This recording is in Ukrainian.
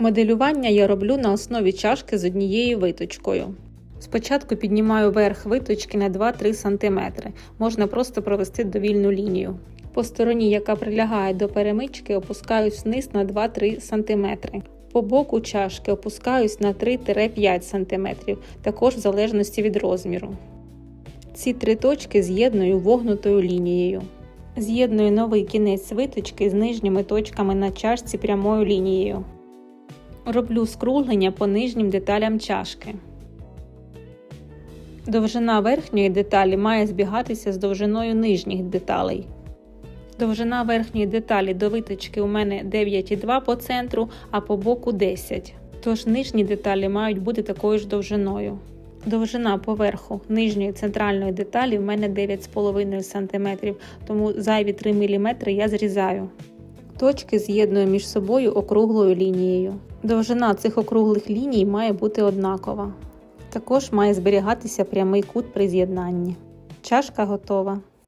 Моделювання я роблю на основі чашки з однією виточкою. Спочатку піднімаю верх виточки на 2-3 см. Можна просто провести довільну лінію. По стороні, яка прилягає до перемички, опускаюсь вниз на 2-3 см. По боку чашки опускаюсь на 3-5 см, також в залежності від розміру. Ці три точки з'єдную вогнутою лінією. З'єдную новий кінець виточки з нижніми точками на чашці прямою лінією. Роблю скруглення по нижнім деталям чашки. Довжина верхньої деталі має збігатися з довжиною нижніх деталей. Довжина верхньої деталі до виточки у мене 9,2 по центру, а по боку 10. Тож нижні деталі мають бути такою ж довжиною. Довжина поверху нижньої центральної деталі в мене 9,5 см, тому зайві 3 мм я зрізаю. Точки з'єднує між собою округлою лінією. Довжина цих округлих ліній має бути однакова. Також має зберігатися прямий кут при з'єднанні. Чашка готова.